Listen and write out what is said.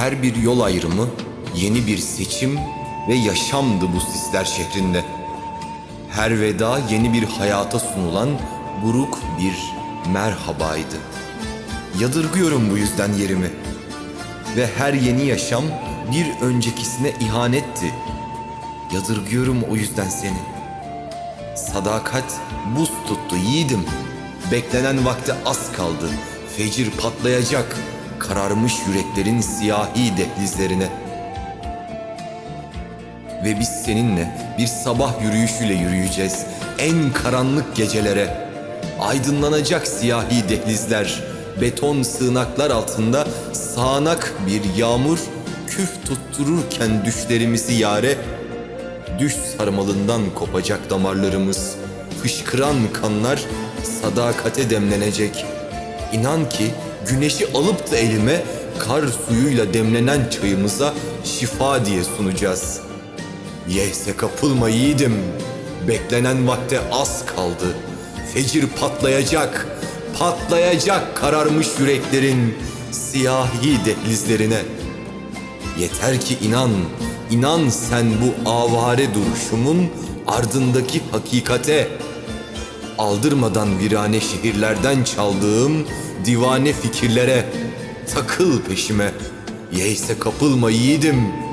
Her bir yol ayrımı yeni bir seçim ve yaşamdı bu sisler şehrinde. Her veda yeni bir hayata sunulan buruk bir merhabaydı. Yadırgıyorum bu yüzden yerimi. Ve her yeni yaşam bir öncekisine ihanetti. Yadırgıyorum o yüzden seni. Sadakat buz tuttu yiğidim. Beklenen vakte az kaldı. Fecir patlayacak. Kararmış yüreklerin siyahi dehlizlerine. Ve biz seninle bir sabah yürüyüşüyle yürüyeceğiz. En karanlık gecelere. Aydınlanacak siyahi dehlizler. Beton sığınaklar altında sağanak bir yağmur küf tuttururken düşlerimizi yare Düş sarmalından kopacak damarlarımız. Fışkıran kanlar sadakate demlenecek. İnan ki güneşi alıp da elime kar suyuyla demlenen çayımıza şifa diye sunacağız. Yeyse kapılma yiğidim. Beklenen vakte az kaldı. Fecir patlayacak. Patlayacak kararmış yüreklerin siyahi dehlizlerine. Yeter ki inan, inan sen bu avare duruşumun ardındaki hakikate. Aldırmadan virane şehirlerden çaldığım divane fikirlere takıl peşime. Yeyse kapılma yiğidim.